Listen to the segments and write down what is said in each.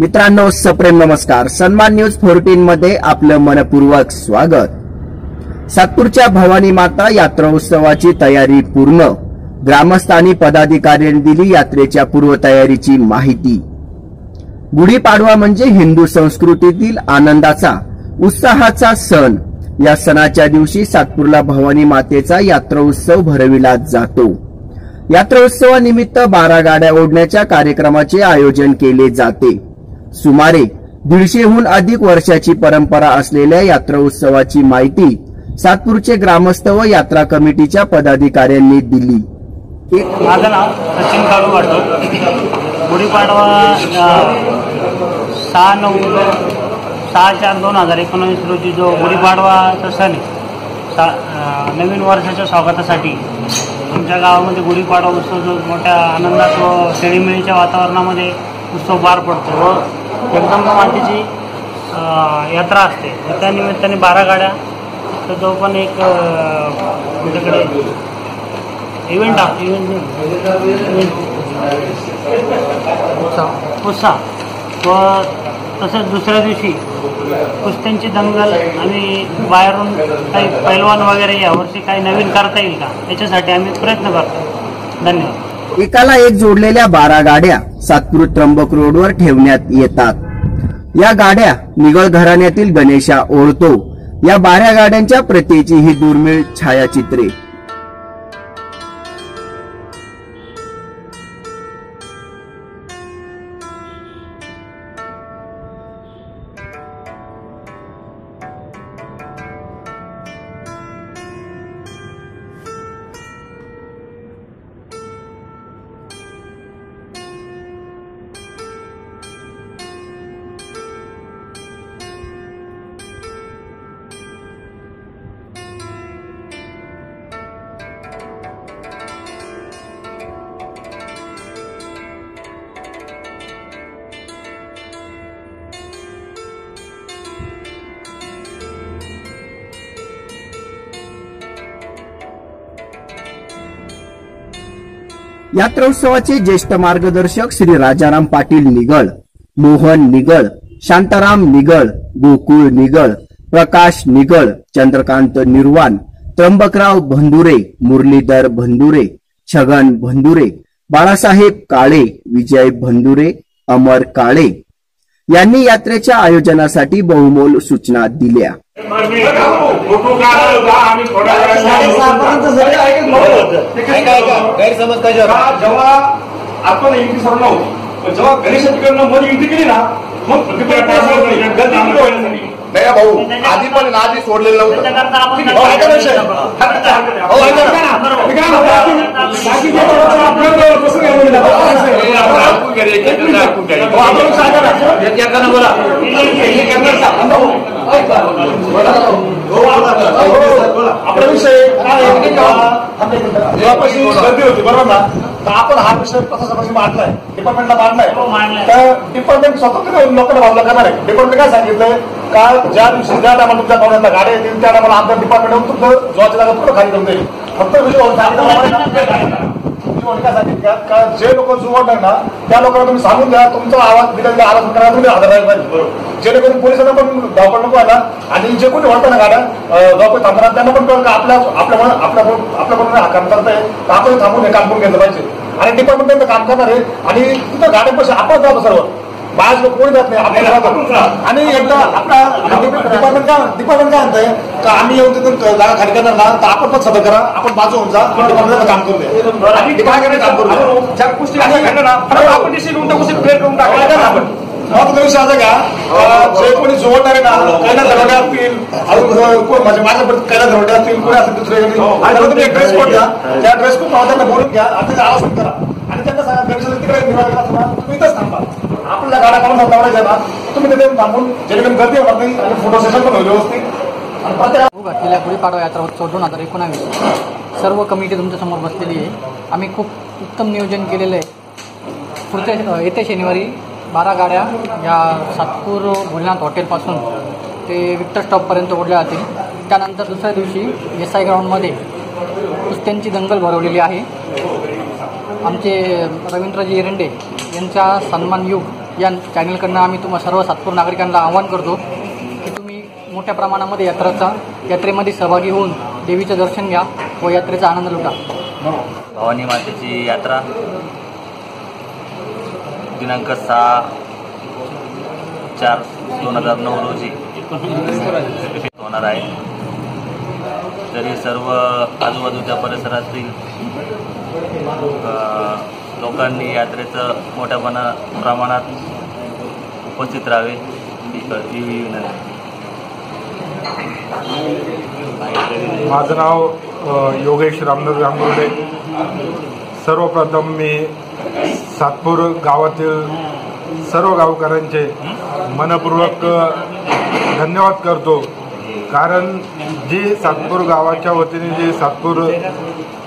मित्रांनो सप्रेम नमस्कार. सन्मान न्यूज फोर्टीन मध्ये आपलं मनपूर्वक स्वागत. सातपूरच्या भवानी माता यात्रा उत्सवाची तयारी पूर्ण. ग्रामस्थांनी पदाधिकाऱ्यांनी दिली यात्रेच्या पूर्वतयारीची माहिती. गुढीपाडवा म्हणजे हिंदू संस्कृतीतील आनंदाचा उत्साहाचा सण. या सणाच्या दिवशी सातपूरला भवानी मातेचा यात्रा उत्सव भरविला जातो. यात्रोत्सवानिमित्त बारा गाड्या ओढण्याच्या कार्यक्रमाचे आयोजन केले जाते. सुमारे दीडशेहून अधिक वर्षाची परंपरा असलेल्या यात्रा उत्सवाची माहिती सातपूरचे ग्रामस्थ व यात्रा कमिटीच्या पदाधिकाऱ्यांनी दिली. माझं नाव सचिन काळू वाटतो गुढीपाडवा सहा नऊ सहा चार दोन हजार एकोणावीस रोजी जो गुढीपाडवाचा सण सा नवीन वर्षाच्या स्वागतासाठी तुमच्या गावामध्ये गुढीपाडवा उत्सव जो मोठ्या आनंदात व खेळीमेळीच्या वातावरणामध्ये उत्सव पार पडतो व जगदंबा मातेची यात्रा असते. त्यानिमित्ताने त्या निमित्ताने बारा गाड्या तर जो पण एक तुमच्याकडे इव्हेंट आहे इव्हेंट उत्साह व तसंच दुसऱ्या दिवशी कुस्त्यांची दंगल आणि बाहेरून काही पैलवान वगैरे यावर्षी काही नवीन करता येईल का? याच्यासाठी आम्ही प्रयत्न करतो. धन्यवाद. एकाला एक जोडलेल्या बारा गाड्या सातपूर त्र्यंबक रोडवर ठेवण्यात येतात. या गाड्या निगळ घराण्यातील गणेशा ओळतो. या बारा गाड्यांच्या प्रतीची ही दुर्मिळ छायाचित्रे. यात्रोत्सवाचे ज्येष्ठ मार्गदर्शक श्री राजाराम पाटील निगळ मोहन निगळ शांताराम निगळ गोकुळ निगळ प्रकाश निगळ चंद्रकांत निर्वाण त्र्यंबकराव भंदुरे मुरलीधर भंदुरे छगन भंदुरे बाळासाहेब काळे विजय भंदुरे अमर काळे यांनी यात्रेच्या आयोजनासाठी बहुमोल सूचना दिल्या. आम्ही थोड्या गैरसमज कशावर का जेव्हा आपण युती सरलो नव्हतो जेव्हा गणेशाकडनं मध्ये युती केली ना मग प्रतिक्रिया होण्यासाठी नाही भाऊ आधी पण आधी सोडलेलं नव्हतं. आपलं विषय गर्दी होती बरोबर ना? तर आपण हा विषय प्रशासनापाशी मांडलाय? डिपार्टमेंटला मांडलाय. हो, मांडलाय. तर डिपार्टमेंट स्वतंत्र लोकांना बाजूला करणार आहे. डिपार्टमेंट काय सांगितलंय? का ज्या दिवशी ज्या टायमाला तुमच्या पाहुण्यांना गाड्या येतील त्या टायमाला आमच्या डिपार्टमेंट तुमचं जोची जागा पूर्ण खाली करून देईल. फक्त विषय काय सांगितलं का- जे लोक जुवडणार ना त्या लोकांना तुम्ही सांगून द्या तुमचा आवाज दिला आवाज करा तुम्ही हजर राहिला पाहिजे जेणेकरून पोलिसांना पण धावपळ नको आला आणि जे कोणी होतं ना गाड्या अं, धावपळ थांबणार त्यांना पण कळलं का आपल्या आपल्यामुळे आपल्या आपल्याकडून हा काम करताय तर आपण थांबून हे काम करून घेतलं पाहिजे. आणि डिपार्टमेंट काम करणार आहे आणि तिथं गाड्यांपाशी आपण जातो सर्व. बाहेर लोक कोणी जात नाही? आणि एकदा आपला डिपार्टमेंट काय डिपार्टमेंट काय म्हणतंय? का आम्ही येऊन तिथून जागा खाली करणार ना तर आपण पण सतत करा आपण बाजू होऊन जा काम डिपार्टमेंट काम करू द्या. ज्या गोष्टी घडल्या ना. आपण डिसिजन उलट्या गोष्टी क्लिअर करून टाकायला आपण महत्त्वाचा विषय असा का? अं, जे कोणी जोडणारे ना असतील. म्हणजे माझ्या असतील. कोणी असेल दुसरे आणि तुम्ही एक ड्रेस कोड द्या. त्या ड्रेस कोड त्यांना बोलून घ्या. त्याचा आवाज करा. आणि त्यांना सांगा तिकडे तुम्ही आपल्याला गाड्या काढून लावायच्या ना तुम्ही तिथे थांबून जेणेकरून गर्दी होणार नाही आणि फोटो सेशन पण होईल व्यवस्थित. आणि प्रत्येक घातलेल्या गुढीपाडवा यात्रा उत्सव दोन हजार एकोणावीस. सर्व कमिटी तुमच्यासमोर बसलेली आहे. आम्ही खूप उत्तम नियोजन केलेलं आहे. पुढच्या येत्या शनिवारी बारा गाड्या या सातपूर भोलनाथ हॉटेलपासून ते विक्टर स्टॉपपर्यंत ओढल्या जातील. त्यानंतर दुसऱ्या दिवशी एस आय ग्राउंडमध्ये कुस्त्यांची दंगल भरवलेली आहे. आमचे रवींद्रजी एरंडे यांचा सन्मान युग या चॅनलकडनं आम्ही तुम्हा सर्व सातपूर नागरिकांना आवाहन करतो की तुम्ही मोठ्या प्रमाणामध्ये यात्राचा यात्रेमध्ये सहभागी होऊन देवीचं दर्शन घ्या व यात्रेचा आनंद लुटा. भवानी मातेची यात्रा. दिनांक सहा चार दोन हजार नऊ रोजी. होणार आहे. तरी सर्व आजूबाजूच्या परिसरातील लोकांनी यात्रेचं मोठ्यापणा प्रमाणात उपस्थित राहावे ही विनंती. माझं नाव योगेश रामदास गांगुर्डे. सर्वप्रथम मी सातपूर गावातील सर्व गावकऱ्यांचे मनपूर्वक धन्यवाद करतो. कारण जी सातपूर गावाच्या वतीने जी सातपूर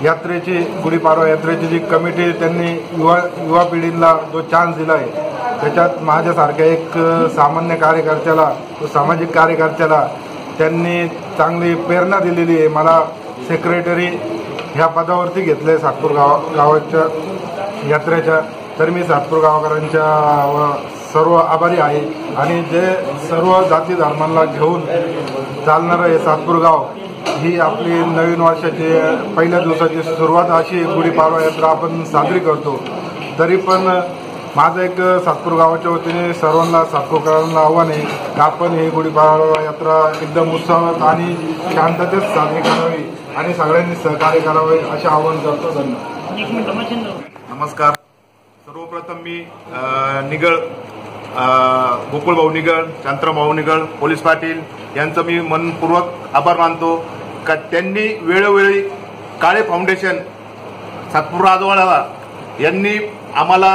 यात्रेची गुढीपाडवा यात्रेची जी कमिटी त्यांनी युवा युवा पिढीला जो चान्स दिला आहे त्याच्यात माझ्यासारख्या एक सामान्य कार्यकर्त्याला तो सामाजिक कार्यकर्त्याला त्यांनी चांगली प्रेरणा दिलेली आहे. मला सेक्रेटरी ह्या पदावरती घेतलं आहे सातपूर गाव गावाच्या यात्रेच्या. तर मी सातपूर गावकरांच्या व सर्व आभारी आहे. आणि जे सर्व जाती धर्मांना घेऊन चालणारं हे सातपूर गाव ही आपली नवीन वर्षाची पहिल्या दिवसाची सुरुवात अशी गुढीपाडवा यात्रा आपण साजरी करतो. तरी पण माझं एक सातपूर गावाच्या वतीने सर्वांना सातपूरकरांना आव्हान आहे की आपण ही गुढीपाडवा यात्रा एकदम उत्साहात आणि शांततेत साजरी करावी आणि सगळ्यांनी सहकार्य करावे असे आवाहन करतो. धन्यवाद. एक मिनिट मशीन नमस्कार. सर्वप्रथम मी निगळ गोकुळ गोकुळभाऊ निगळ शांतराभाऊ पोलीस पाटील यांचं मी मनपूर्वक आभार मानतो. का त्यांनी वेळोवेळी काळे फाउंडेशन सातपूर राजवाडाला यांनी आम्हाला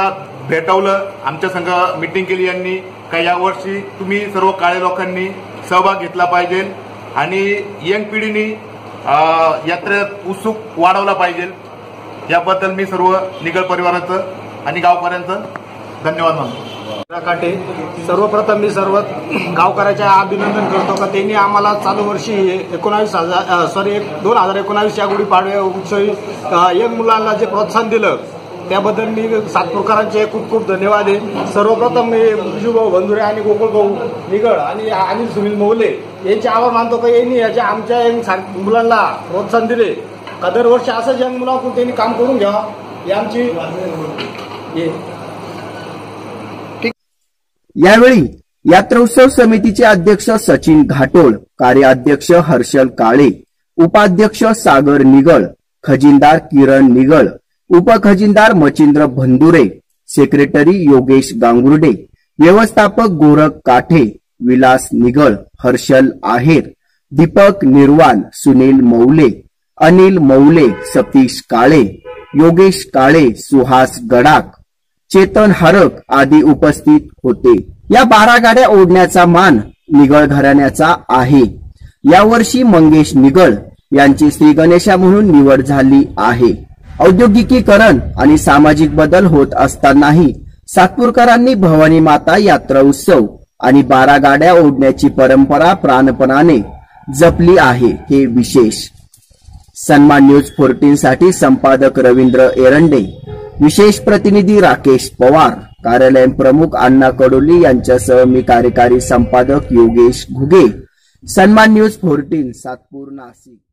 भेटवलं आमच्या संघ मिटिंग केली यांनी का यावर्षी तुम्ही सर्व काळे लोकांनी सहभाग घेतला पाहिजे आणि यंग पिढीने यात्रेत उत्सुक वाढवला पाहिजे. याबद्दल मी सर्व निगळ परिवाराचं आणि गावकऱ्यांचं धन्यवाद मानतो. काटे. सर्वप्रथम मी सर्व गावकऱ्याचे अभिनंदन करतो का त्यांनी आम्हाला चालू वर्षी एकोणावीस हजार सॉरी एक दोन हजार एकोणावीस या गुढीपाडव्या उत्सवी यंग मुलांना जे प्रोत्साहन दिलं त्याबद्दल मी सातपूरकरांचे खूप खूप धन्यवाद आहे. सर्वप्रथम मी बिजूभाऊ बंधुरे आणि गोकुळभाऊ निगड आणि अनिल सुनील मौले यांचे आभार मानतो का? यांनी याच्या आमच्या यंग मुलांना प्रोत्साहन दिले. का दरवर्षी असंच यंग मुलांकडून त्यांनी काम करून घ्या ही आमची यावेळी यात्रोत्सव समितीचे अध्यक्ष सचिन घाटोळ कार्याध्यक्ष हर्षल काळे उपाध्यक्ष सागर निगळ खजिनदार किरण निगळ उपखजिनदार मचिंद्र भंदुरे सेक्रेटरी योगेश गांगुर्डे व्यवस्थापक गोरख काठे विलास निगळ हर्षल आहेर दीपक निर्वाण सुनील मौले अनिल मौले सतीश काळे योगेश काळे सुहास गडाक चेतन हरक आदी उपस्थित होते. या बारा गाड्या ओढण्याचा मान निगळ घराण्याचा आहे यावर्षी मंगेश निगळ यांची श्री गणेशा म्हणून निवड झाली आहे. औद्योगिकीकरण आणि सामाजिक बदल होत असतानाही सातपूरकरांनी भवानी माता यात्रा उत्सव आणि बारा गाड्या ओढण्याची परंपरा प्राणपणाने जपली आहे हे विशेष. सन्मान न्यूज फोर्टीन साठी संपादक रवींद्र एरंडे. विशेष प्रतिनिधी राकेश पवार. कार्यालय प्रमुख अण्णा कडोली यांच्यासह मी कार्यकारी संपादक योगेश घुगे. सन्मान न्यूज फोर्टीन सातपूर नाशिक.